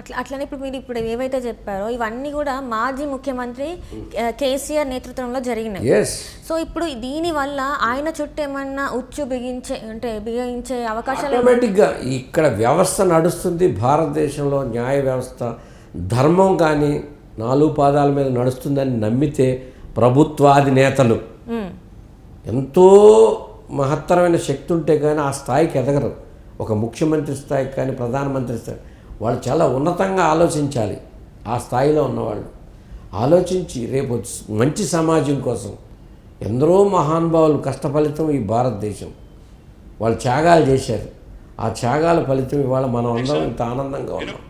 అట్లా అట్లనే ఇప్పుడు మీరు ఇప్పుడు ఏవైతే చెప్పారో ఇవన్నీ కూడా మాజీ ముఖ్యమంత్రి కేసీఆర్ నేతృత్వంలో జరిగినాయి. సో ఇప్పుడు దీని వల్ల ఆయన చుట్టూ ఏమన్నా ఉచ్చు బిగించే అంటే బిగించే అవకాశాలు ఆటోమేటిక్గా ఇక్కడ వ్యవస్థ నడుస్తుంది. భారతదేశంలో న్యాయ వ్యవస్థ ధర్మం కానీ నాలుగు పాదాల మీద నడుస్తుందని నమ్మితే ప్రభుత్వాది నేతలు. ఉమ్, ఎంతో మహత్తరమైన శక్తి ఉంటే కానీ ఆ స్థాయికి ఎదగరు. ఒక ముఖ్యమంత్రి స్థాయికి కానీ ప్రధానమంత్రి స్థాయి వాళ్ళు చాలా ఉన్నతంగా ఆలోచించాలి. ఆ స్థాయిలో ఉన్నవాళ్ళు. ఆలోచించి రేపు మంచి సమాజం కోసం ఎందరో మహానుభావులు కష్టఫలితం ఈ భారతదేశం. వాళ్ళు త్యాగాలు చేశారు. ఆ త్యాగాల ఫలితం ఇవాళ మనం అందరం ఇంత ఆనందంగా ఉన్నాం.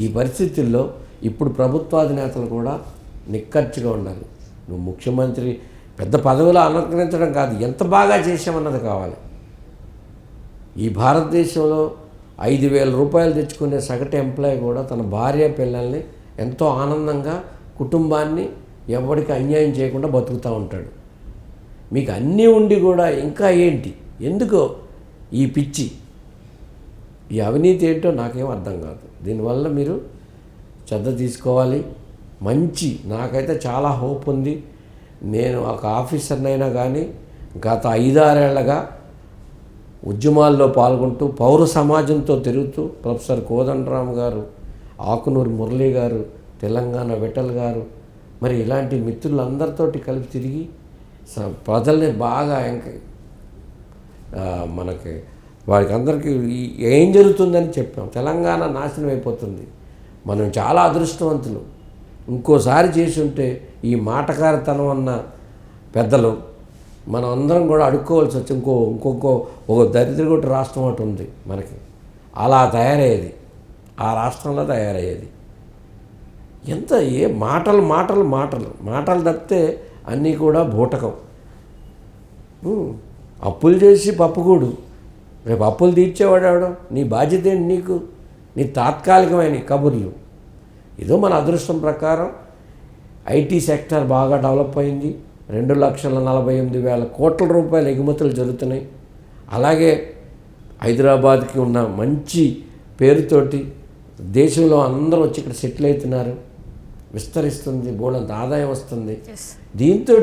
ఈ పరిస్థితుల్లో ఇప్పుడు ప్రభుత్వాధినేతలు కూడా నిక్కచ్చిగా ఉండాలి నువ్వు ముఖ్యమంత్రి పెద్ద పదవిలో అలంకరించడం కాదు ఎంత బాగా చేసామన్నది కావాలి. ఈ భారతదేశంలో ఐదు వేల రూపాయలు తెచ్చుకునే సగటు ఎంప్లాయీ కూడా తన భార్య పిల్లల్ని ఎంతో ఆనందంగా కుటుంబాన్ని ఎవరికి అన్యాయం చేయకుండా బతుకుతూ ఉంటాడు. మీకు అన్నీ ఉండి కూడా ఇంకా ఏంటి? ఎందుకో ఈ పిచ్చి? ఈ అవినీతి ఏంటో నాకేం అర్థం కాదు. దీనివల్ల మీరు శ్రద్ధ తీసుకోవాలి. మంచి నాకైతే చాలా హోప్ ఉంది. నేను ఒక ఆఫీసర్నైనా కానీ గత ఐదారేళ్ళగా ఉద్యమాల్లో పాల్గొంటూ పౌర సమాజంతో తిరుగుతూ ప్రొఫెసర్ కోదండరామ్ గారు ఆకునూరు మురళీ గారు తెలంగాణ విఠల్ గారు మరి ఇలాంటి మిత్రులందరితోటి కలిపి తిరిగి స- ప్రజల్ని బాగా ఎంక మనకి వారికి అందరికీ ఏం జరుగుతుందని చెప్పాం. తెలంగాణ నాశనం అయిపోతుంది. మనం చాలా అదృష్టవంతులు. ఇంకోసారి చేసి ఉంటే ఈ మాటకారితనం అన్న పెద్దలు మనం అందరం కూడా అడుక్కోవాల్సి వచ్చి ఇంకో ఇంకొక ఒక దరిద్రగొట్టు రాష్ట్రం ఒకటి ఉంది మనకి. అలా తయారయ్యేది. ఆ రాష్ట్రంలో తయారయ్యేది. ఎంత ఏ మాటలు మాటలు మాటలు. మాటలు తప్పితే అన్నీ కూడా బూటకం. అప్పులు చేసి పప్పుకూడు రేపు అప్పులు తీర్చేవాడు ఆవిడ నీ బాధ్యత ఏంటి నీకు? నీ తాత్కాలికమైన కబుర్లు. ఏదో మన అదృష్టం ప్రకారం ఐటీ సెక్టర్ బాగా డెవలప్ అయింది. రెండు లక్షల నలభై ఎనిమిది వేల కోట్ల రూపాయల ఎగుమతులు జరుగుతున్నాయి. అలాగే హైదరాబాద్కి ఉన్న మంచి పేరుతోటి దేశంలో అందరూ వచ్చి ఇక్కడ సెటిల్ అవుతున్నారు. విస్తరిస్తుంది బోలంత ఆదాయం వస్తుంది. దీంతో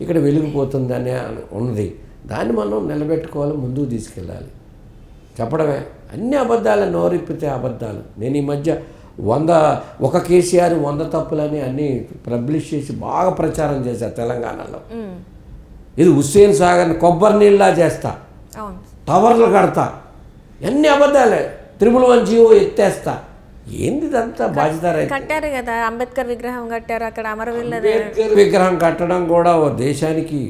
ఇక్కడ వెలిగిపోతుంది అనే ఉన్నది. దాన్ని మనం నిలబెట్టుకోవాలి ముందుకు తీసుకెళ్ళాలి. చెప్పడమే. అన్ని అబద్ధాలు నోరిప్పితే అబద్ధాలు. నేను ఈ మధ్య వంద ఒక కేసీఆర్ వంద తప్పులని అన్నీ పబ్లిష్ చేసి బాగా ప్రచారం చేశారు తెలంగాణలో. ఇది హుస్సేన్ సాగర్ని కొబ్బరి నీళ్ళలా చేస్తా. టవర్లు కడతా. ఎన్ని అబద్ధాలే. త్రిపుల్ వన్ జీవో ఎత్తేస్తా. ఏంది ఇదంతా బాధ్యత కట్టారు కదా అంబేద్కర్ విగ్రహం కట్టారు అక్కడ అమరవీళ్ళ అంబేద్కర్ విగ్రహం కట్టడం కూడా ఓ దేశానికి.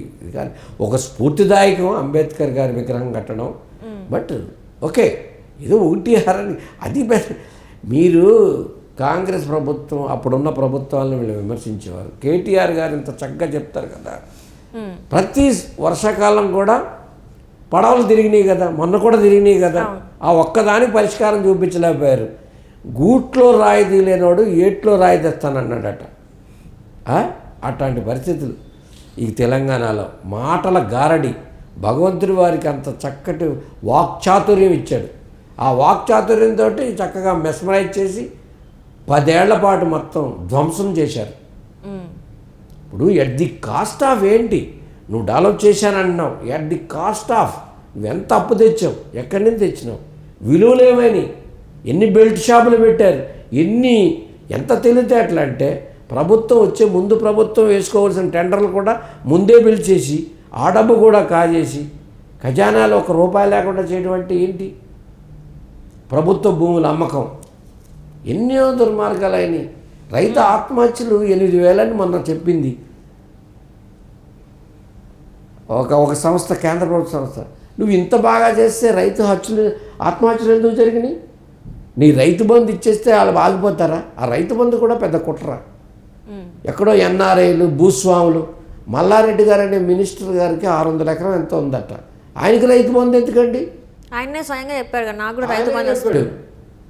ఒక స్ఫూర్తిదాయకం అంబేద్కర్ గారి విగ్రహం కట్టడం. బట్ ఓకే ఏదో ఒకటి అది బెస్ట్ మీరు కాంగ్రెస్ ప్రభుత్వం అప్పుడున్న ప్రభుత్వాలను వీళ్ళు విమర్శించేవారు. కేటీఆర్ గారు ఇంత చక్కగా చెప్తారు కదా. ప్రతి వర్షాకాలం కూడా పడవలు తిరిగినాయి కదా. మొన్న కూడా తిరిగినాయి కదా. ఆ ఒక్కదానికి పరిష్కారం చూపించలేకపోయారు. గూట్లో రాయి తీలేనోడు ఏట్లో రాయి తెస్తానన్నాడట? అట్లాంటి పరిస్థితులు. ఈ తెలంగాణలో మాటల గారడి. భగవంతుడి వారికి అంత చక్కటి వాక్చాతుర్యం ఇచ్చాడు. ఆ వాక్చాతుర్యంతో చక్కగా మెస్మరైజ్ చేసి పదేళ్ళ పాటు మొత్తం ధ్వంసం చేశారు. ఇప్పుడు ఎట్ ది కాస్ట్ ఆఫ్ ఏంటి? నువ్వు develop చేశానంటున్నావు. At the cost of? నువ్వు ఎంత అప్పు తెచ్చావు? ఎక్కడి నుంచి తెచ్చినావు? విలువలు ఏమైనాయి? ఎన్ని బెల్ట్ షాపులు పెట్టారు? ఎన్ని ఎంత తెలివితేటలు అంటే ప్రభుత్వం వచ్చే ముందు ప్రభుత్వం వేసుకోవాల్సిన టెండర్లు కూడా ముందే పిలిచేసి ఆ డబ్బు కూడా కాజేసి ఖజానాలో ఒక రూపాయి లేకుండా చేయడం అంటే ఏంటి? ప్రభుత్వ భూముల అమ్మకం. ఎన్నో దుర్మార్గాలు అయినాయి రైతు ఆత్మహత్యలు ఎనిమిది వేలని మొన్న చెప్పింది. ఒక ఒక సంస్థ కేంద్ర ప్రభుత్వ సంస్థ. నువ్వు ఇంత బాగా చేస్తే రైతు హత్యలు ఆత్మహత్యలు ఎందుకు జరిగినాయి? నీ రైతు బంధు ఇచ్చేస్తే వాళ్ళు ఆగిపోతారా ఆ రైతు బంధు కూడా పెద్ద కుట్ర. ఎక్కడో ఎన్ఆర్ఐలు భూస్వాములు మల్లారెడ్డి గారు అనే మినిస్టర్ గారికి ఆరు వందల ఎకరం ఎంత ఉందట. ఆయనకి రైతు బంధు ఎందుకండి? ఆయన్నే స్వయంగా చెప్పారు కదా నాకు కూడా రైతు బంధు ఆయనే చెప్పాడు.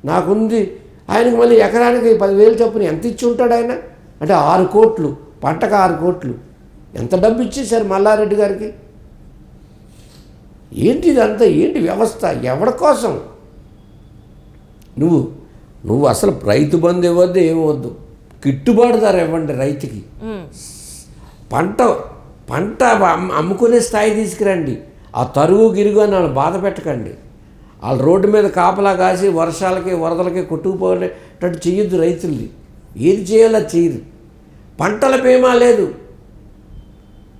నాకుంది. ఆయనకు మళ్ళీ ఎకరానికి పదివేలు చొప్పున ఎంత ఇచ్చి ఉంటాడు ఆయన? అంటే ఆరు కోట్లు పంటకు ఆరు కోట్లు. ఎంత డబ్బు ఇచ్చేశారు మల్లారెడ్డి గారికి? ఏంటి ఇదంతా? ఏంటి వ్యవస్థ? ఎవరి కోసం? నువ్వు నువ్వు అసలు రైతు బంధు ఇవ్వద్దు ఏమవద్దు గిట్టుబాటు ధర ఇవ్వండి రైతుకి. పంట పంట అమ్- అమ్ముకునే స్థాయి తీసుకురండి. ఆ తరుగు గిరుగు అని వాళ్ళు బాధ పెట్టకండి. వాళ్ళు రోడ్డు మీద కాపలా కాసి వర్షాలకి వరదలకి కొట్టుకుపోయేటట్టు చెయ్యొద్దు రైతుల్ని. ఏది చేయాలో చేయరు పంటల బీమా లేదు.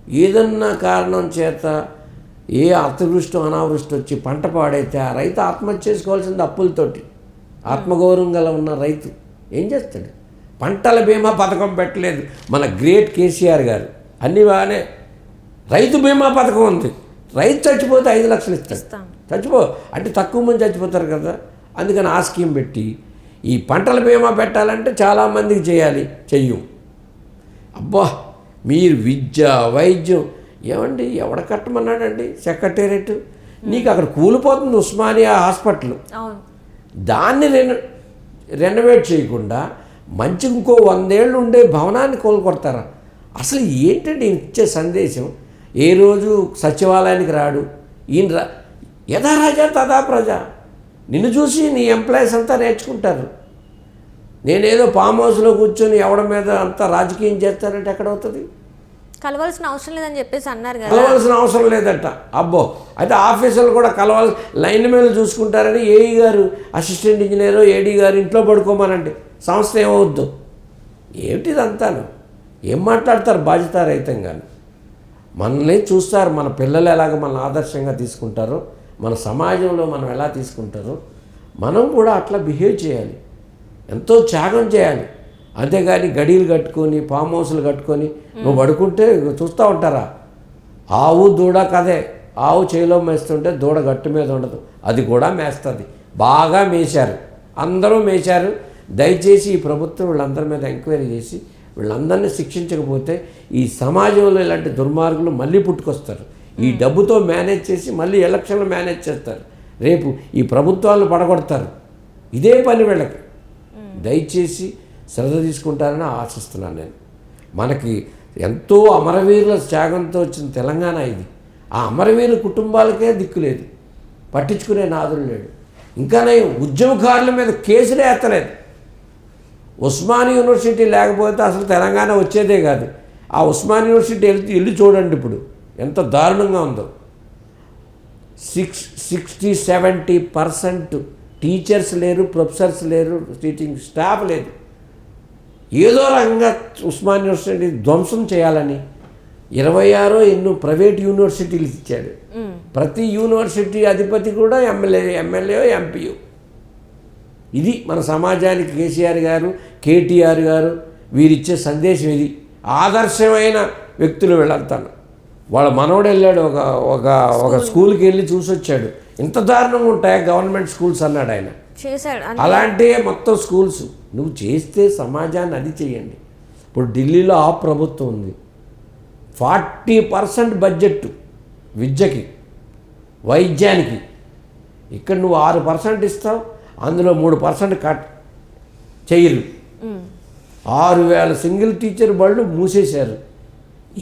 ఏదన్నా కారణం చేత ఏ అతివృష్టి అనావృష్టి వచ్చి పంట పాడైతే ఆ రైతు ఆత్మహత్య చేసుకోవాల్సింది అప్పులతోటి. ఆత్మగౌరవం గల ఉన్న రైతు ఏం చేస్తాడు? పంటల బీమా పథకం పెట్టలేదు. మన గ్రేట్ కేసీఆర్ గారు. అన్నీ బాగానే రైతు బీమా పథకం ఉంది. రైతు చచ్చిపోతే ఐదు లక్షలు ఇస్తాడు. ఇస్తాం. చచ్చిపో అంటే తక్కువ మంది చచ్చిపోతారు కదా. అందుకని ఆ స్కీమ్ పెట్టి ఈ పంటల బీమా పెట్టాలంటే చాలామందికి చేయాలి చెయ్యం. అబ్బా మీరు విద్య వైద్యం ఏమండి ఎవడ కట్టమన్నాడండి సెక్రటేరియట్? నీకు అక్కడ కూలిపోతుంది ఉస్మానియా హాస్పిటల్. దాన్ని రెనో రెనోవేట్ చేయకుండా మంచి ఇంకో వందేళ్ళు ఉండే భవనాన్ని కోలుకొడతారా? అసలు ఏంటండి ఇచ్చే సందేశం? ఏ రోజు సచివాలయానికి రాడు? ఈయన రా యథా రాజా తదా ప్రజ. నిన్ను చూసి నీ ఎంప్లాయీస్ అంతా నేర్చుకుంటారు. నేనేదో ఫామ్ హౌస్లో కూర్చొని ఎవడ మీద అంతా రాజకీయం చేస్తానంటే ఎక్కడ అవుతుంది కలవాల్సిన అవసరం లేదని చెప్పేసి అన్నారు కదా. కలవాల్సిన అవసరం లేదట. అబ్బో అయితే ఆఫీసర్లు కూడా కలవాలి లైన్ మీద చూసుకుంటారని ఏఈ గారు అసిస్టెంట్ ఇంజనీర్ ఏడీ గారు ఇంట్లో పడుకోమనండి. సంస్థ ఏమవుద్దు? ఏమిటిదంతాను? ఏం మాట్లాడతారు బాధ్యతారహితంగాను? మనల్ని చూస్తారు మన పిల్లలు ఎలాగ మన ఆదర్శంగా తీసుకుంటారో మన సమాజంలో మనం ఎలా తీసుకుంటారో మనం కూడా అట్లా బిహేవ్ చేయాలి. ఎంతో త్యాగం చేయాలి. అంతేగాని గడీలు కట్టుకొని ఫామ్ హౌస్లు కట్టుకొని నువ్వు పడుకుంటే చూస్తూ ఉంటారా? ఆవు దూడ కదే. ఆవు చేలో మేస్తుంటే దూడ గట్టు మీద ఉండదు. అది కూడా మేస్తుంది. బాగా మేశారు. అందరూ మేశారు. దయచేసి ఈ ప్రభుత్వం వీళ్ళందరి మీద ఎంక్వైరీ చేసి వీళ్ళందరినీ శిక్షించకపోతే ఈ సమాజంలో ఇలాంటి దుర్మార్గులు మళ్ళీ పుట్టుకొస్తారు. ఈ డబ్బుతో మేనేజ్ చేసి మళ్ళీ ఎలక్షన్లు మేనేజ్ చేస్తారు. రేపు ఈ ప్రభుత్వాలను పడగొడతారు. ఇదే పని వీళ్ళకి. దయచేసి శ్రద్ధ తీసుకుంటారని ఆశిస్తున్నాను నేను. మనకి ఎంతో అమరవీరుల త్యాగంతో వచ్చిన తెలంగాణ ఇది. ఆ అమరవీరుల కుటుంబాలకే దిక్కు లేదు. పట్టించుకునే నాదులు లేడు. ఇంకా ఉద్యమకారుల మీద కేసులే ఎత్తలేదు ఉస్మాన్ యూనివర్సిటీ లేకపోతే అసలు తెలంగాణ వచ్చేదే కాదు. ఆ ఉస్మాన్ యూనివర్సిటీ వెళ్ళి వెళ్ళి చూడండి ఇప్పుడు. ఎంత దారుణంగా ఉందో. Six sixty seventy percent teachers లేరు ప్రొఫెసర్స్ లేరు టీచింగ్ స్టాఫ్ లేదు. ఏదో రకంగా ఉస్మాన్ యూనివర్సిటీ ధ్వంసం చేయాలని ఇరవై ఆరో ఎన్నో ప్రైవేట్ యూనివర్సిటీలు ఇచ్చాడు. ప్రతి యూనివర్సిటీ అధిపతి కూడా ఎమ్మెల్యే ఎమ్మెల్యే ఎంపీయో. ఇది మన సమాజానికి కేసీఆర్ గారు కేటీఆర్ గారు వీరిచ్చే సందేశం ఇది. ఆదర్శమైన వ్యక్తులు వీళ్ళంతాను వాళ్ళ మనవడు వెళ్ళాడు ఒక ఒక ఒక స్కూల్కి వెళ్ళి చూసి వచ్చాడు ఇంత దారుణంగా ఉంటాయా గవర్నమెంట్ స్కూల్స్ అన్నాడు ఆయన. చేశాడు. అన్- అలాంటి మొత్తం స్కూల్స్. నువ్వు చేస్తే సమాజాన్ని అది చేయండి. ఇప్పుడు ఢిల్లీలో ఆ ప్రభుత్వం ఉంది. ఫార్టీ పర్సెంట్ బడ్జెట్ విద్యకి వైద్యానికి. ఇక్కడ నువ్వు ఆరు పర్సెంట్ ఇస్తావు అందులో మూడు పర్సెంట్ కట్ చెయ్యరు ఉమ్, ఆరు వేల సింగిల్ టీచర్ బళ్ళు మూసేశారు.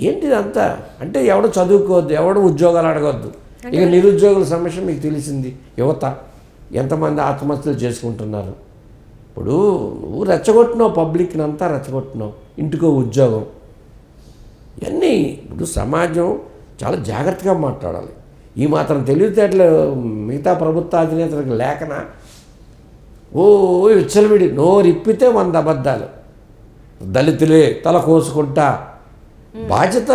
ఏంటిదంతా అంటే ఎవడు చదువుకోవద్దు ఎవడు ఉద్యోగాలు అడగొద్దు. ఇక నిరుద్యోగుల సమస్య మీకు తెలిసింది. యువత ఎంతమంది ఆత్మహత్యలు చేసుకుంటున్నారు? ఇప్పుడు నువ్వు రెచ్చగొట్టినావు పబ్లిక్ని అంతా రెచ్చగొట్టినావు. ఇంటికో ఉద్యోగం. ఇవన్నీ ఇప్పుడు సమాజం చాలా జాగ్రత్తగా మాట్లాడాలి. ఈ మాత్రం తెలివితేటలు మిగతా ప్రభుత్వ అధినేతలకు లేకనా? ఓ విచ్చలవిడి నోరిప్పితే వంద అబద్ధాలు. దళితులే తల కోసుకుంటా. బాధ్యత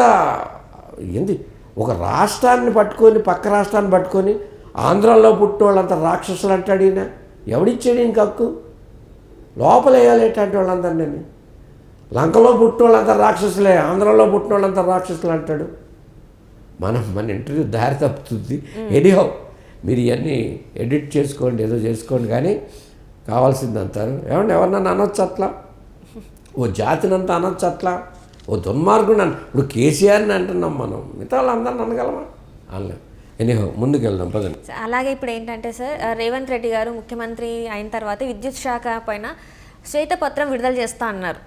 ఏంది? ఒక రాష్ట్రాన్ని పట్టుకొని పక్క రాష్ట్రాన్ని పట్టుకొని ఆంధ్రాలో పుట్టిన వాళ్ళంతా రాక్షసులు అంటాడు ఈయన. ఎవడిచ్చాడు ఈయనకి హక్కు? లోపల వేయాలి ఇట్లాంటి వాళ్ళందరినీ? లంకలో పుట్టిన వాళ్ళంతా రాక్షసులే ఆంధ్రాలో పుట్టిన వాళ్ళంతా రాక్షసులు అంటాడు. మనం మన ఇంటర్వ్యూ దారి తప్పుతుంది. ఎనీహౌ మీరు ఇవన్నీ ఎడిట్ చేసుకోండి ఏదో చేసుకోండి. కానీ కావాల్సింది అంటారు ఏమండి ఎవరినన్నా అనొచ్చు అట్లా? ఓ జాతినంతా అనొచ్చు అట్లా? ఓ దుర్మార్గుడు అని ఇప్పుడు కేసీఆర్ని అంటున్నాం మనం. మిగతా వాళ్ళందరిని అనగలమా? అనలేం. ఎనీహో ముందుకు వెళ్దాం పదండి అలాగే ఇప్పుడు ఏంటంటే సార్ రేవంత్ రెడ్డి గారు ముఖ్యమంత్రి అయిన తర్వాత విద్యుత్ శాఖ పైన శ్వేతపత్రం విడుదల చేస్తా అన్నారు.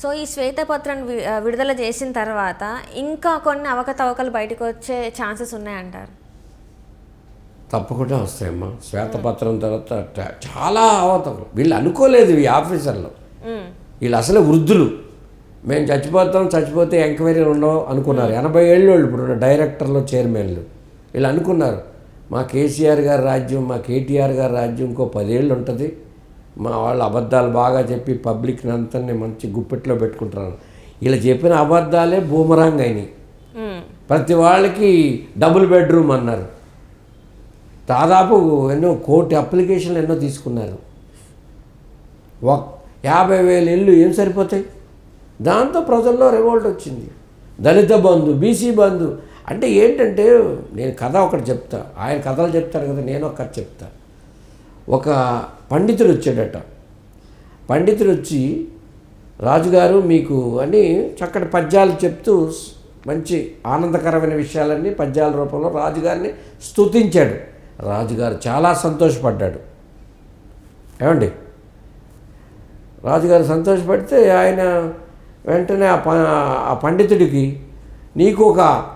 సో ఈ శ్వేతపత్రం విడుదల చేసిన తర్వాత ఇంకా కొన్ని అవకతవకలు బయటకు వచ్చే ఛాన్సెస్ ఉన్నాయంటారు? తప్పకుండా వస్తాయమ్మా. శ్వేతపత్రం తర్వాత చాలా అవతారు వీళ్ళు అనుకోలేదు ఈ ఆఫీసర్లు. వీళ్ళు అసలే వృద్ధులు. మేము చచ్చిపోతాం చచ్చిపోతే ఎంక్వైరీలు ఉండవు అనుకున్నారు. ఎనభై ఏళ్ళు వాళ్ళు ఇప్పుడు డైరెక్టర్లు చైర్మన్లు. వీళ్ళు అనుకున్నారు. మా కేసీఆర్ గారి రాజ్యం మా కేటీఆర్ గారి రాజ్యం ఇంకో పదేళ్ళు ఉంటుంది. మా వాళ్ళు అబద్ధాలు బాగా చెప్పి పబ్లిక్ని అంతా మంచి గుప్పెట్లో పెట్టుకుంటున్నారు. వీళ్ళు చెప్పిన అబద్ధాలే బూమరాంగ్ అయినాయి. ప్రతి వాళ్ళకి డబుల్ బెడ్రూమ్ అన్నారు. దాదాపు ఎన్నో కోటి అప్లికేషన్లు ఎన్నో తీసుకున్నారు. ఒక యాభై వేల ఇల్లు ఏం సరిపోతాయి? దాంతో ప్రజల్లో రివోల్ట్ వచ్చింది. దళిత బంధు బీసీ బంధు. అంటే ఏంటంటే నేను కథ ఒకటి చెప్తా. ఆయన కథలు చెప్తారు కదా నేను ఒకటి చెప్తా. ఒక పండితుడు వచ్చాడట. పండితుడు వచ్చి రాజుగారు మీకు అని చక్కటి పద్యాలు చెప్తూ మంచి ఆనందకరమైన విషయాలన్నీ పద్యాల రూపంలో రాజుగారిని స్తుతించాడు. రాజుగారు చాలా సంతోషపడ్డాడు. ఏమండి? రాజుగారు సంతోషపడితే ఆయన వెంటనే ఆ ప ఆ పండితుడికి నీకు ఒక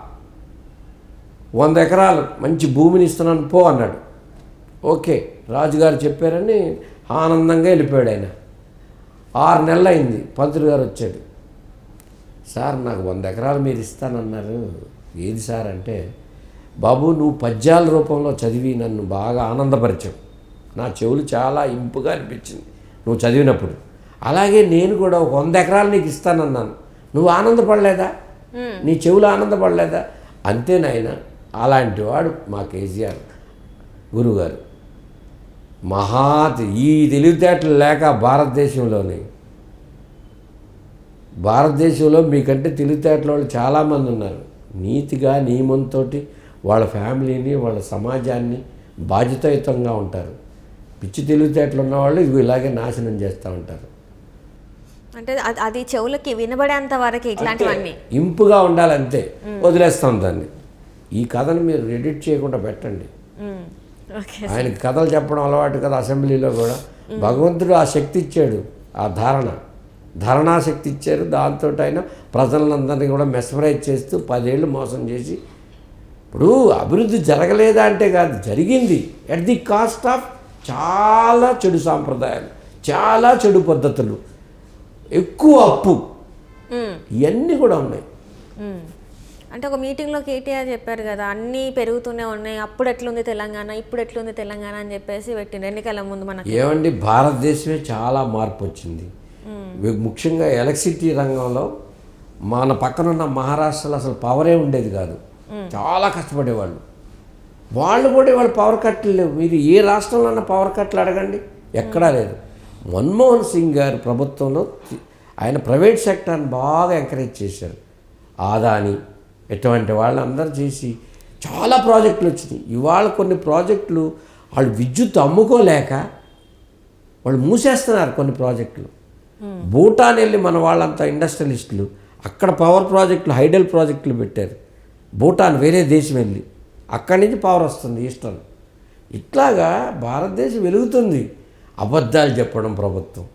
వంద ఎకరాలు మంచి భూమిని ఇస్తున్నాను పో అన్నాడు. ఓకే రాజుగారు చెప్పారని ఆనందంగా వెళ్ళిపోయాడు ఆయన. ఆరు నెలలు అయింది పంతులు గారు వచ్చాడు. సార్ నాకు వంద ఎకరాలు మీరు ఇస్తానన్నారు. ఏది సార్ అంటే బాబు నువ్వు పద్యాల రూపంలో చదివి నన్ను బాగా ఆనందపరిచావు. నా చెవులు చాలా ఇంపుగా అనిపించింది నువ్వు చదివినప్పుడు. అలాగే నేను కూడా ఒక వంద ఎకరాలు నీకు ఇస్తానన్నాను. నువ్వు ఆనందపడలేదా? నీ చెవులు ఆనందపడలేదా? అంతే నాయన అలాంటి వాడు మా కేసీఆర్ గురుగారు. మహా ఈ తెలివితేటలు లేక భారతదేశంలోని. భారతదేశంలో మీకంటే తెలివితేటల వాళ్ళు చాలామంది ఉన్నారు. నీతిగా నియమంతో వాళ్ళ ఫ్యామిలీని వాళ్ళ సమాజాన్ని బాధ్యతాయుతంగా ఉంటారు. పిచ్చి తెలివితేటలు ఉన్నవాళ్ళు ఇవి ఇలాగే నాశనం చేస్తూ ఉంటారు. అంటే అది- చెవులకి వినబడేంత వరకు ఇట్లాంటివన్నీ. ఇంపుగా ఉండాలంతే. వదిలేస్తాం దాన్ని. ఈ కథను మీరు ఎడిట్ చేయకుండా పెట్టండి. ఆయనకి కథలు చెప్పడం అలవాటు కదా అసెంబ్లీలో కూడా. భగవంతుడు ఆ శక్తి ఇచ్చాడు ఆ ధారణ. ధారణా శక్తి ఇచ్చారు దాంతో ఆయన ప్రజలందరినీ కూడా మెస్మరైజ్ చేస్తూ పదేళ్ళు మోసం చేసి ఇప్పుడు అభివృద్ధి జరగలేదా అంటే కాదు జరిగింది. ఎట్ ది కాస్ట్ ఆఫ్ చాలా చెడు సాంప్రదాయాలు చాలా చెడు పద్ధతులు ఎక్కువ అప్పు. ఇవన్నీ కూడా ఉన్నాయి. అంటే ఒక మీటింగ్లో కేటీఆర్ చెప్పారు కదా అన్నీ పెరుగుతూనే ఉన్నాయి అప్పుడు ఎట్లుంది తెలంగాణ ఇప్పుడు ఎట్లుంది తెలంగాణ అని చెప్పేసి పెట్టిండు ఎన్నికల ముందు మనకి. ఏమండి భారతదేశమే చాలా మార్పు వచ్చింది. ముఖ్యంగా ఎలక్ట్రిసిటీ రంగంలో మన పక్కనున్న మహారాష్ట్రలో అసలు పవరే ఉండేది కాదు. చాలా కష్టపడేవాళ్ళు. వాళ్ళు కూడా ఇవాళ పవర్ కట్లు లేవు. మీరు ఏ రాష్ట్రంలో ఉన్న పవర్ కట్లు అడగండి. ఎక్కడా లేదు. మన్మోహన్ సింగ్ గారు ప్రభుత్వంలో ఆయన ప్రైవేట్ సెక్టర్ని బాగా ఎంకరేజ్ చేశారు. ఆదాని ఇటువంటి వాళ్ళందరూ చేసి చాలా ప్రాజెక్టులు వచ్చినాయి. ఇవాళ కొన్ని ప్రాజెక్టులు వాళ్ళు విద్యుత్ అమ్ముకోలేక వాళ్ళు మూసేస్తున్నారు కొన్ని ప్రాజెక్టులు. భూటాన్ వెళ్ళి మన వాళ్ళంతా ఇండస్ట్రియలిస్టులు అక్కడ పవర్ ప్రాజెక్టులు హైడల్ ప్రాజెక్టులు పెట్టారు. భూటాన్ వేరే దేశం వెళ్ళి అక్కడి నుంచి పవర్ వస్తుంది ఈస్టర్న్. ఇట్లాగా భారతదేశం వెలుగుతుంది. అబద్ధాలు చెప్పడం ప్రభుత్వం.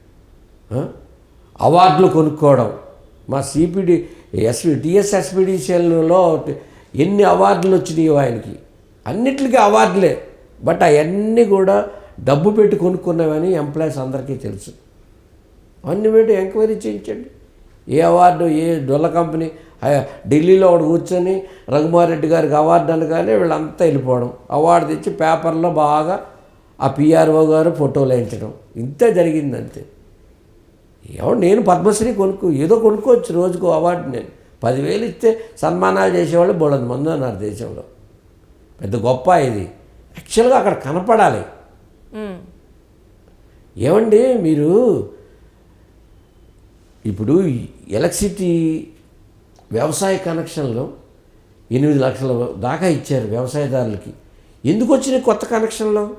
అవార్డులు కొనుక్కోవడం. మా సిపిడి ఎస్వి టిఎస్ఎస్పిడిసిఎల్లో ఎన్ని అవార్డులు వచ్చినాయి ఆయనకి. అన్నిటికీ అవార్డులే. బట్ అవన్నీ కూడా డబ్బు పెట్టి కొనుక్కున్నవని ఎంప్లాయీస్ అందరికీ తెలుసు. అన్ని పెట్టి ఎంక్వైరీ చేయించండి. ఏ అవార్డు ఏ డొల్ల కంపెనీ ఢిల్లీలో ఒకడు కూర్చొని రఘుమారెడ్డి గారికి అవార్డు అనగానే వీళ్ళంతా వెళ్ళిపోవడం. అవార్డు తెచ్చి పేపర్లో బాగా ఆ పిఆర్ఓ గారు ఫోటోలు వేయించడం. ఇంతే జరిగింది అంతే ఏమో నేను పద్మశ్రీ కొనుక్కో ఏదో కొనుక్కోవచ్చు రోజుకు అవార్డు నేను. పదివేలు ఇస్తే సన్మానాలు చేసేవాళ్ళు బోళంది మంది అన్నారు దేశంలో. పెద్ద గొప్ప ఇది. యాక్చువల్గా అక్కడ కనపడాలి. ఏమండి మీరు ఇప్పుడు ఎలక్ట్రిసిటీ వ్యవసాయ కనెక్షన్లు ఎనిమిది లక్షల దాకా ఇచ్చారు వ్యవసాయదారులకి. ఎందుకు వచ్చినాయి కొత్త కనెక్షన్లు?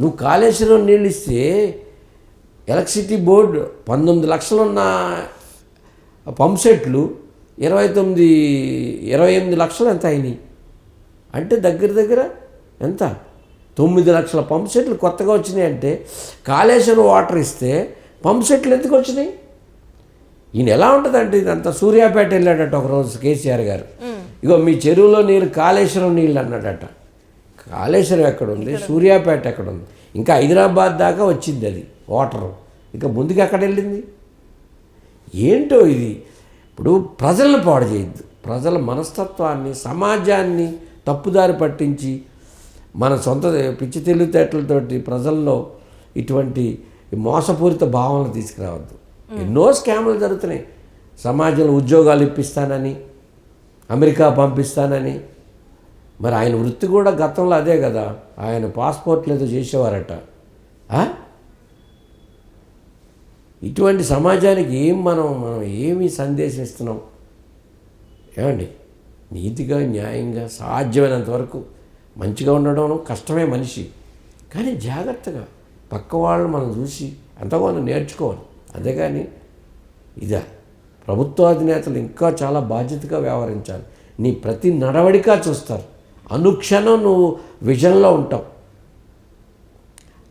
నువ్వు కాళేశ్వరం నీళ్ళు ఇస్తే ఎలక్ట్రిసిటీ బోర్డు పంతొమ్మిది లక్షలున్న పంప్ సెట్లు ఇరవై తొమ్మిది ఇరవై ఎనిమిది లక్షలు ఎంత అయినాయి? అంటే దగ్గర దగ్గర ఎంత? తొమ్మిది లక్షల పంప్ సెట్లు కొత్తగా వచ్చినాయి అంటే కాళేశ్వరం వాటర్ ఇస్తే పంప్ సెట్లు ఎందుకు వచ్చినాయి? ఈయన ఎలా ఉంటుందంటే ఇదంతా సూర్యాపేట వెళ్ళాడట ఒకరోజు కేసీఆర్ గారు. ఇగో మీ చెరువులో నీళ్ళు కాళేశ్వరం నీళ్ళు అన్నాడట. కాళేశ్వరం ఎక్కడ ఉంది సూర్యాపేట ఎక్కడ ఉంది ఇంకా హైదరాబాద్ దాకా వచ్చింది అది వాటర్ ఇంకా ముందుకు ఎక్కడ వెళ్ళింది? ఏంటో ఇది? ఇప్పుడు ప్రజలను పాడు చేయొద్దు. ప్రజల మనస్తత్వాన్ని సమాజాన్ని తప్పుదారి పట్టించి మన సొంత పిచ్చి తెలివితేటలతోటి ప్రజల్లో ఇటువంటి మోసపూరిత భావనలు తీసుకురావద్దు. ఎన్నో స్కాములు జరుగుతున్నాయి. సమాజంలో ఉద్యోగాలు ఇప్పిస్తానని అమెరికా పంపిస్తానని. మరి ఆయన వృత్తి కూడా గతంలో అదే కదా. ఆయన పాస్పోర్ట్లు ఏదో చేసేవారట. ఇటువంటి సమాజానికి ఏం మనం మనం ఏమి సందేశం ఇస్తున్నాం ఏమండి? నీతిగా న్యాయంగా సాధ్యమైనంత వరకు మంచిగా ఉండడం కష్టమే మనిషి. కానీ జాగ్రత్తగా పక్క వాళ్ళు మనం చూసి ఎంతగానో నేర్చుకోవాలి. అంతేగాని ఇదా. ప్రభుత్వాధినేతలు ఇంకా చాలా బాధ్యతగా వ్యవహరించాలి. నీ ప్రతి నడవడిక చూస్తారు. అనుక్షణం నువ్వు విజన్లో ఉంటావు.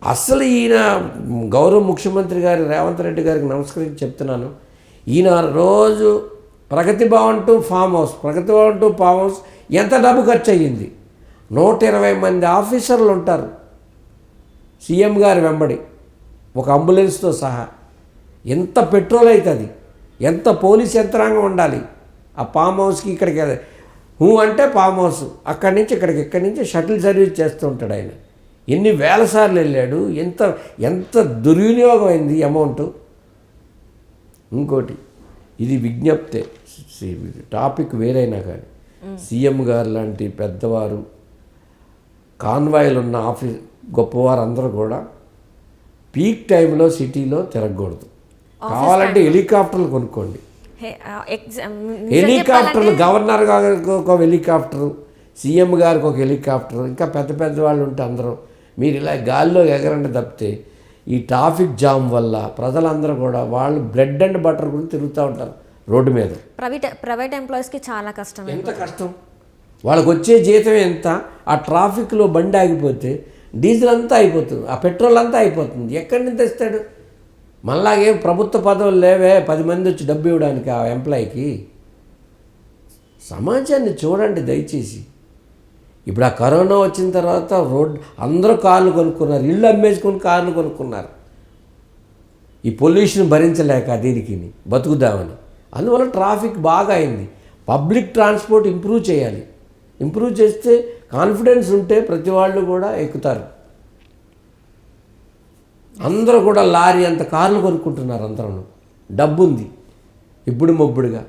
అసలు ఈయన గౌరవ ముఖ్యమంత్రి గారి రేవంత్ రెడ్డి గారికి నమస్కరించి చెప్తున్నాను. ఈయన రోజు Pragati Bhavan to farm house Pragati Bhavan to farm house ఎంత డబ్బు ఖర్చు అయ్యింది నూట ఇరవై మంది ఆఫీసర్లు ఉంటారు. సీఎం గారి వెంబడి ఒక అంబులెన్స్తో సహా. ఎంత పెట్రోల్ అవుతుంది ఎంత పోలీస్ యంత్రాంగం ఉండాలి? ఆ ఫామ్ హౌస్కి ఇక్కడికి హూ అంటే ఫామ్ హౌస్. అక్కడి నుంచి ఇక్కడికి ఇక్కడి నుంచి షటిల్ సర్వీస్ చేస్తూ ఉంటాడు ఆయన. ఎన్ని వేల సార్లు వెళ్ళాడు? ఎంత ఎంత దుర్వినియోగం అయింది అమౌంట్? ఇంకోటి ఇది విజ్ఞప్తే టాపిక్ వేరైనా కానీ సీఎం గారు లాంటి పెద్దవారు కాన్వాయిలు ఉన్న ఆఫీస్ గొప్పవారు అందరూ కూడా పీక్ టైంలో సిటీలో తిరగకూడదు. కావాలంటే హెలికాప్టర్లు కొనుక్కోండి. హెలికాప్టర్లు గవర్నర్ గారికి ఒక హెలికాప్టర్ సీఎం గారికి ఒక హెలికాప్టర్ ఇంకా పెద్ద పెద్ద వాళ్ళు ఉంటే అందరూ. మీరు ఇలా గాల్లో ఎగరండి తప్పితే ఈ ట్రాఫిక్ జామ్ వల్ల ప్రజలందరూ కూడా వాళ్ళు బ్రెడ్ అండ్ బటర్ గురించి తిరుగుతూ ఉంటారు రోడ్డు మీద. ప్రైవేట్ ప్రైవేట్ ఎంప్లాయీస్కి చాలా కష్టం ఎంత కష్టం? వాళ్ళకి వచ్చే జీతం ఎంత? ఆ ట్రాఫిక్లో బండి ఆగిపోతే డీజిల్ అంతా అయిపోతుంది ఆ పెట్రోల్ అంతా అయిపోతుంది. ఎక్కడి నుంచి తెస్తాడు? మళ్ళాగే ప్రభుత్వ పదవులు లేవే పది మంది వచ్చి డబ్బు ఇవ్వడానికి ఆ ఎంప్లాయీకి. సమాజాన్ని చూడండి దయచేసి. ఇప్పుడు ఆ కరోనా వచ్చిన తర్వాత రోడ్ అందరూ కార్లు కొనుక్కున్నారు ఇల్లు అమ్మేసుకొని కార్లు కొనుక్కున్నారు. ఈ పొల్యూషన్ భరించలేక దీనికి బతుకుదామని. అందువల్ల ట్రాఫిక్ బాగా అయింది. పబ్లిక్ ట్రాన్స్పోర్ట్ ఇంప్రూవ్ చేయాలి. ఇంప్రూవ్ చేస్తే కాన్ఫిడెన్స్ ఉంటే ప్రతి వాళ్ళు కూడా ఎక్కుతారు. అందరూ కూడా లారీ అంత కార్లు కొనుక్కుంటున్నారు అందరూ డబ్బు ఉంది ఇప్పుడు మొబ్బుడుగా.